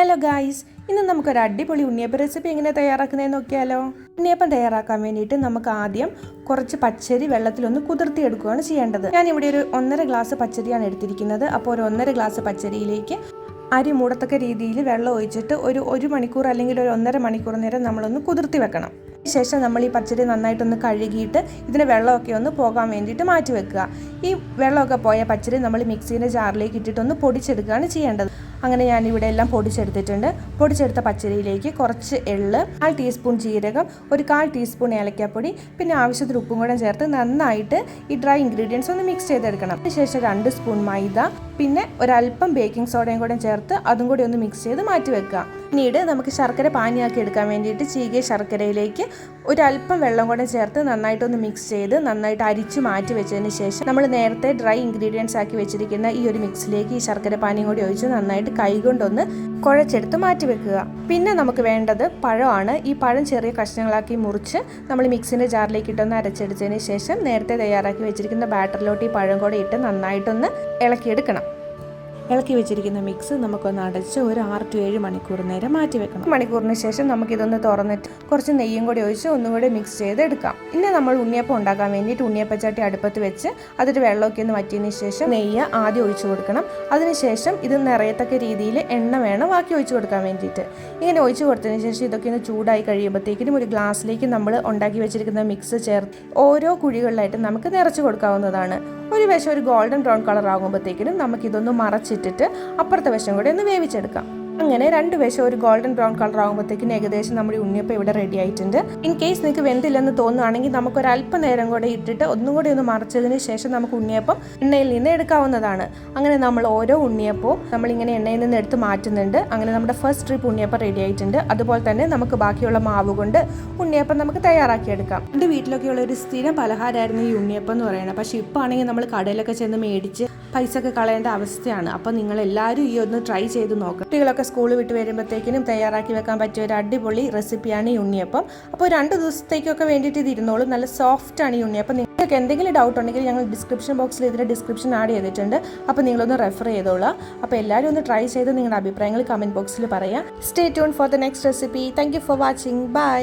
Hello guys ഇന്ന് നമുക്കൊരു അടിപൊളി ഉണ്ണിയപ്പം റെസിപ്പി എങ്ങനെ തയ്യാറാക്കുന്നതെന്ന് നോക്കിയാലോ? ഉണ്ണിയപ്പം തയ്യാറാക്കാൻ വേണ്ടിയിട്ട് നമുക്ക് ആദ്യം കുറച്ച് പച്ചരി വെള്ളത്തിലൊന്ന് കുതിർത്തിയെടുക്കുകയാണ് ചെയ്യേണ്ടത്. ഞാൻ ഇവിടെ ഒരു ഒന്നര ഗ്ലാസ് പച്ചരിയാണ് എടുത്തിരിക്കുന്നത്. അപ്പോൾ ഒരു ഒന്നര ഗ്ലാസ് പച്ചരിയിലേക്ക് അരി മൂടത്തക്ക രീതിയിൽ വെള്ളം ഒഴിച്ചിട്ട് ഒരു ഒരു മണിക്കൂർ അല്ലെങ്കിൽ ഒരു ഒന്നര മണിക്കൂർ നേരം നമ്മളൊന്ന് കുതിർത്തി വെക്കണം. ശേഷം നമ്മൾ ഈ പച്ചടി നന്നായിട്ടൊന്ന് കഴുകിയിട്ട് ഇതിന് വെള്ളമൊക്കെ ഒന്ന് പോകാൻ വേണ്ടിയിട്ട് മാറ്റി വെക്കുക. ഈ വെള്ളമൊക്കെ പോയ പച്ചടി നമ്മൾ മിക്സീന്റെ ജാറിലേക്ക് ഇട്ടിട്ടൊന്ന് പൊടിച്ചെടുക്കുകയാണ് ചെയ്യേണ്ടത്. അങ്ങനെ ഞാൻ ഇവിടെ എല്ലാം പൊടിച്ചെടുത്തിട്ടുണ്ട്. പൊടിച്ചെടുത്ത പച്ചരിയിലേക്ക് കുറച്ച് എള്ള് കാൽ ടീസ്പൂൺ ജീരകം ഒരു കാൽ ടീസ്പൂൺ ഏലക്കാപ്പൊടി പിന്നെ ആവശ്യത്തിന് ഉപ്പും കൂടെ ചേർത്ത് നന്നായിട്ട് ഈ ഡ്രൈ ഇൻഗ്രീഡിയൻസ് ഒന്ന് മിക്സ് ചെയ്തെടുക്കണം. അതിനുശേഷം രണ്ട് സ്പൂൺ മൈദ പിന്നെ ഒരല്പം ബേക്കിംഗ് സോഡയും കൂടെ ചേർത്ത് അതും കൂടി ഒന്ന് മിക്സ് ചെയ്ത് മാറ്റി വെക്കുക. പിന്നീട് നമുക്ക് ശർക്കര പാനിയാക്കി എടുക്കാൻ വേണ്ടിയിട്ട് ചീകിയ ശർക്കരയിലേക്ക് ഒരല്പം വെള്ളം കൂടെ ചേർത്ത് നന്നായിട്ടൊന്ന് മിക്സ് ചെയ്ത് നന്നായിട്ട് അരിച്ച് മാറ്റി വെച്ചതിന് ശേഷം നമ്മൾ നേരത്തെ ഡ്രൈ ഇൻഗ്രീഡിയൻസ് ആക്കി വെച്ചിരിക്കുന്ന ഈ ഒരു മിക്സിലേക്ക് ഈ ശർക്കര പാനിയും കൂടി ഒഴിച്ച് നന്നായിട്ട് കൈകൊണ്ടൊന്ന് കുഴച്ചെടുത്ത് മാറ്റി വെക്കുക. പിന്നെ നമുക്ക് വേണ്ടത് പഴമാണ്. ഈ പഴം ചെറിയ കഷ്ണങ്ങളാക്കി മുറിച്ച് നമ്മൾ മിക്സിന്റെ ജാറിലേക്ക് ഇട്ടൊന്ന് അരച്ചെടുത്തതിന് ശേഷം നേരത്തെ തയ്യാറാക്കി വെച്ചിരിക്കുന്ന ബാറ്ററിലോട്ട് ഈ പഴം കൂടെ ഇട്ട് നന്നായിട്ടൊന്ന് ഇളക്കിയെടുക്കണം. ഇളക്കി വെച്ചിരിക്കുന്ന മിക്സ് നമുക്കൊന്ന് അടച്ച് ഒരു ആറ് ടു ഏഴ് മണിക്കൂർ നേരം മാറ്റി വെക്കണം. മണിക്കൂറിന് ശേഷം നമുക്കിതൊന്ന് തുറന്നിട്ട് കുറച്ച് നെയ്യും കൂടി ഒഴിച്ച് ഒന്നുകൂടി മിക്സ് ചെയ്തെടുക്കാം ഇനി നമ്മൾ ഉണ്ണിയപ്പം ഉണ്ടാക്കാൻ വേണ്ടിയിട്ട് ഉണ്ണിയപ്പച്ചട്ടി അടുപ്പത്ത് വെച്ച് അതൊരു വെള്ളമൊക്കെ ഒന്ന് വറ്റിയതിന് ശേഷം നെയ്യ് ആദ്യം ഒഴിച്ചു കൊടുക്കണം. അതിനുശേഷം ഇത് നിറയത്തക്ക രീതിയിൽ എണ്ണ വേണം ബാക്കി ഒഴിച്ചു കൊടുക്കാൻ വേണ്ടിയിട്ട്. ഇങ്ങനെ ഒഴിച്ചു കൊടുത്തതിന് ശേഷം ഇതൊക്കെ ഒന്ന് ചൂടായി കഴിയുമ്പോഴത്തേക്കിനും ഒരു ഗ്ലാസ്സിലേക്ക് നമ്മൾ ഉണ്ടാക്കി വെച്ചിരിക്കുന്ന മിക്സ് ചേർത്ത് ഓരോ കുഴികളിലായിട്ട് നമുക്ക് നിറച്ച് കൊടുക്കാവുന്നതാണ്. ഒരു വശം ഒരു ഗോൾഡൻ ബ്രൗൺ കളർ ആകുമ്പോഴത്തേക്കിനും നമുക്കിതൊന്ന് മറച്ചിട്ടിട്ട് അപ്പുറത്തെ വശം കൂടെ ഒന്ന് വേവിച്ചെടുക്കാം. അങ്ങനെ രണ്ട് വശം ഒരു ഗോൾഡൻ ബ്രൗൺ കളർ ആകുമ്പോഴത്തേക്കും ഏകദേശം നമ്മുടെ ഉണ്ണിയപ്പം ഇവിടെ റെഡി ആയിട്ടുണ്ട്. ഇൻ കേസ് നിങ്ങൾക്ക് വെന്തില്ലെന്ന് തോന്നുകയാണെങ്കിൽ നമുക്ക് ഒരു നേരം കൂടെ ഇട്ടിട്ട് ഒന്നും കൂടി ഒന്ന് മറിച്ചതിന് ശേഷം നമുക്ക് ഉണ്ണിയപ്പം എണ്ണയിൽ നിന്ന് എടുക്കാവുന്നതാണ്. അങ്ങനെ നമ്മൾ ഓരോ ഉണ്ണിയപ്പവും നമ്മളിങ്ങനെ എണ്ണയിൽ നിന്ന് എടുത്ത് മാറ്റുന്നുണ്ട്. അങ്ങനെ നമ്മുടെ ഫസ്റ്റ് ട്രിപ്പ് ഉണ്ണിയപ്പം റെഡി ആയിട്ടുണ്ട്. അതുപോലെ തന്നെ നമുക്ക് ബാക്കിയുള്ള മാവ് കൊണ്ട് ഉണ്ണിയപ്പം നമുക്ക് തയ്യാറാക്കിയെടുക്കാം എന്റെ വീട്ടിലൊക്കെയുള്ള ഒരു സ്ഥിരം പലഹാരമായിരുന്നു ഈ ഉണ്ണിയപ്പം എന്ന് പറയുന്നത്. പക്ഷേ ഇപ്പോൾ ആണെങ്കിൽ നമ്മൾ കടയിലൊക്കെ ചെന്ന് മേടിച്ച് പൈസ ഒക്കെ കളയേണ്ട അവസ്ഥയാണ്. അപ്പോൾ നിങ്ങൾ എല്ലാവരും ഈ ഒന്ന് ട്രൈ ചെയ്ത് നോക്കുക കുട്ടികളൊക്കെ സ്കൂൾ വിട്ട് വരുമ്പോഴത്തേക്കിനും തയ്യാറാക്കി വെക്കാൻ പറ്റിയ ഒരു അടിപൊളി റെസിപ്പിയാണ് ഈ ഉണ്ണിയപ്പം. അപ്പോൾ രണ്ട് ദിവസത്തേക്കൊക്കെ വേണ്ടിയിട്ട് ഇത് ഇരുന്നോളും. നല്ല സോഫ്റ്റ് ആണ് ഈ ഉണ്ണിയപ്പം. നിങ്ങൾക്ക് എന്തെങ്കിലും ഡൗട്ട് ഉണ്ടെങ്കിൽ ഞങ്ങൾ ഡിസ്ക്രിപ്ഷൻ ബോക്സിൽ ഇതിന്റെ ഡിസ്ക്രിപ്ഷൻ ആഡ് ചെയ്തിട്ടുണ്ട്. അപ്പോൾ നിങ്ങളൊന്ന് റെഫർ ചെയ്തോളാം. അപ്പോൾ എല്ലാവരും ഒന്ന് ട്രൈ ചെയ്ത് നിങ്ങളുടെ അഭിപ്രായങ്ങൾ കമന്റ് ബോക്സിൽ പറയാം. Stay tune for the next recipe thank for watching bye